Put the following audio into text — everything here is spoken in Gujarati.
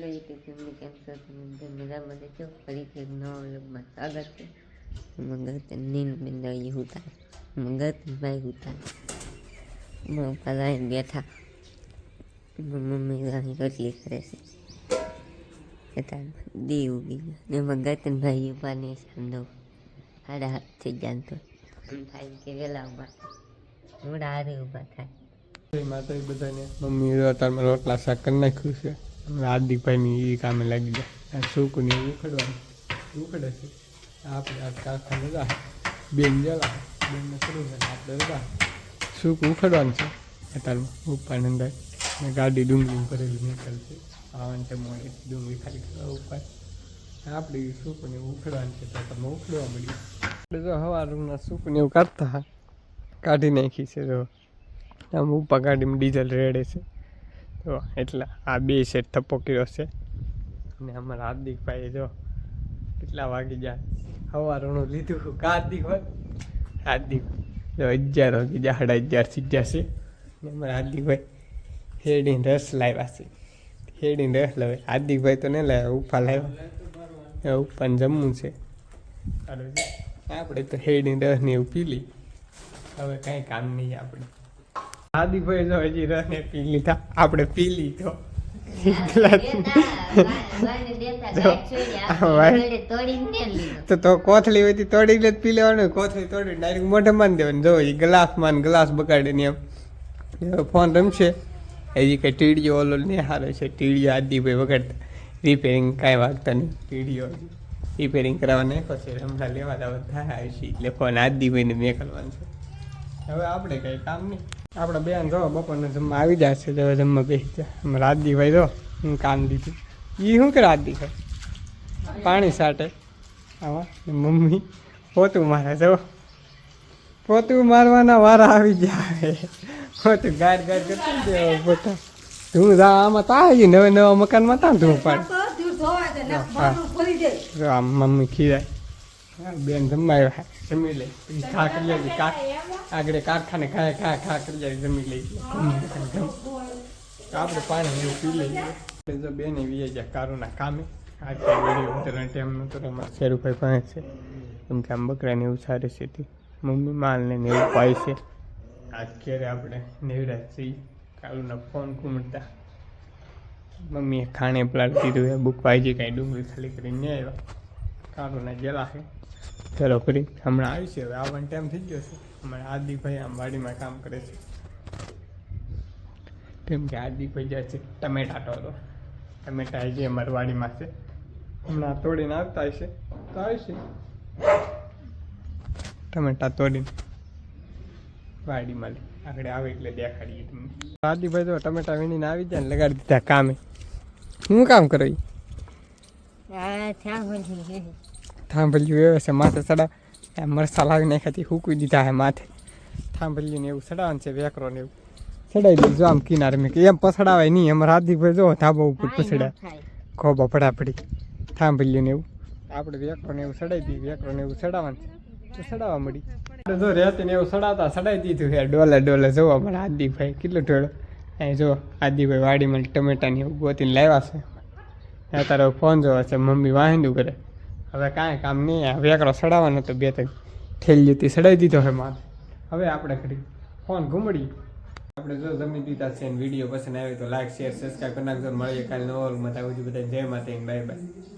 યુટ્યુબ ફેમિલી કેમ છો ભાઈ હુતા મારા બેઠા. હાથ થઈ જાય તો. એમ થાય ઊભા મોડા હારે ઊભા થાય. માતા બધાને મમ્મી રોટલા શાક કરી નાખ્યું છે. હાર્દિકભાઈની એ કામે લાગી જાય આ છોકરીને ઉખડવાનું. ઉખડે છે. આપણે આ કાકા જા બેન જલા બેનને કરવું છે આપણે જા સૂક ઉખડવાનું છે. અત્યારમાં અંદર ને ગાડી ડુંગળી ભરેલી નીકળ છે. આવવાનું છે મોડે. ડુંગળી ખાલી ઉપર. આપણે સૂકને ઉખડવાનું છે. તો તમે ઉખડવા મળ્યું આપણે જો હવારના સૂકને એવું કાઢતા કાઢી નાખી છે જો. આમ ઉપા ગાડીમાં ડીઝલ રેડે છે. તો એટલા આ બે સેટ થપ્પો કર્યો છે. અને અમારા હાર્દિકભાઈએ જો, કેટલા વાગી જાય સવારનું લીધું કાર્દિક હોય? હાર્દિક. જો, અગિયાર વાગી જાય સાડા અગિયાર થઈ જશે ને અમારા હાર્દિકભાઈ હેડીને રસ લાવ્યા છે. હેડીને રસ લાવે. હાર્દિકભાઈ તો નહીં લાવ્યા, ઉપા લાવ્યા. ઉપર જમવું છે. આપણે તો હેડીને રસ ને એવું પી લઈ હવે કાંઈ કામ નહીં આપણે. હાર્દિકભાઈ જો હજી રસ ને પી લીધા. આપણે પી લીધો. તો તો કોથળી હોય તો જ પી લેવાનું. કોથળી તોડી ડાયરેક્ટ મોઢે માન દેવાનું. જો એ ગ્લાસ ગ્લાસ બગાડીને એમ. ફોન રમશે. હજી કંઈ ટીડીઓ ઓલો નહીં હારો છે. ટીડીઓ આદિભાઈ વગાડતા. રિપેરિંગ કાંઈ વાગતા નહીં. ટીડીઓ રિપેરિંગ કરાવવા નાખો છે. હમણાં લેવા બધા આવી છે એટલે ફોન આદિભાઈને મેં કરવાનું છે. હવે આપણે કંઈ કામ નહીં. આપણે બેન જો બપોરને જમવા આવી જાય છે તો જમવા બેસી જાય. દી ભાઈ જો હું કાન દીધું એ શું કે રાત દી પાણી સાટે આમાં મમ્મી પોતું મારે જો. પોતું મારવાના વારા આવી જાય. પોતું ગાડ ગાડ કરતું દેવો પોતા. તું જા આમાં તા નવા નવે મકાનમાં તા તું પાડ આમ મમ્મી ખીરાય. બેન જમવા આવ્યા. જમી લે. પછી ખા કરી કાક આગળ કારખાને ખાય ખા ખા કરી જાય જમી લઈ આપણે પાણી એવું પી લઈએ. જો બેન એવી જાય કારુના કામે. આજે વીડિયો ઉતરવાનો ટાઈમ નહોતો અમારા શેરુભાઈ પાસે છે. કેમ કે આમ બકરાને એવું સારી છે મમ્મી માલને ને એવું પાય છે. આજ ક્યારે આપણે નેવડા છીએ. કાલુના ફોન કુમડતા મમ્મીએ ખાણે પ્લાટ દીધું એ બુક પાઈ કાંઈ ડુંગળી ખાલી કરીને આવ્યા. કાલુના જેલા છે ચલો ફરી. હમણાં આવી છે. હવે આવવાનો ટાઈમ થઈ ગયો છે. અમારા આદિભાઈ આમ વાડીમાં કામ કરે છે. કેમ કે આદિભાઈ જાય છે ટમેટા ટોલો ટમેટા અમારી વાડીમાં છે. હમણાં તોડીને આવતા હશે. તો આવશે. ટમેટા તોડીને વાડીમાં આગળ આવે એટલે દેખાડીએ તમને. આદિભાઈ તો ટમેટા વીણીને આવી જાય ને લગાડી દીધા કામે. શું કામ કરો? થાંભલ્યું એવું છે માથે ચડા એમ મરસા લાવી નાખ્યાથી હૂકવી દીધા હે માથે. થાંભલ્યું ને એવું ચડાવવાનું છે વેકરો ને એવું. ચડાવી દીધું જો આમ કિનારે મેં એમ પસડાવાય નહીં એમ હાર્દિકભાઈ જો ધાબા ઉપર પસડાય. ખોબા પડાપડી થાંભલ્યું ને એવું. આપણે વેકરો ને એવું ચડાવી દીધું વેકરો ને એવું ચડાવવાનું છે. તો ચડાવવા મળી. જો રહેતી ને એવું ચડાવતા ચડાવી દીધું છે ડોલે ડોલે જોવા અમારા આદિભાઈ કેટલો ઢોળ. અહીં જો આદિભાઈ વાડીમાં ટમેટાની એવું ગોતીને લાવ્યા છે. અત્યારે ફોન જોવા છે મમ્મી વાહિંદું કરે. હવે કાંઈ કામ નહીં, આ વેકરો સડાવવાનો તો બે ત્રણ. જતી સડાવી દીધો હવે માથે. હવે આપણે ખરી ફોન ઘૂમડી આપણે જો જમી દીધા છે વીડિયો પસંદ આવે તો લાઈક શેર સબસ્ક્રાઈબ કરી નાખજો મળીએ કાલે નવો બધા બધા જય માતા બાય બાય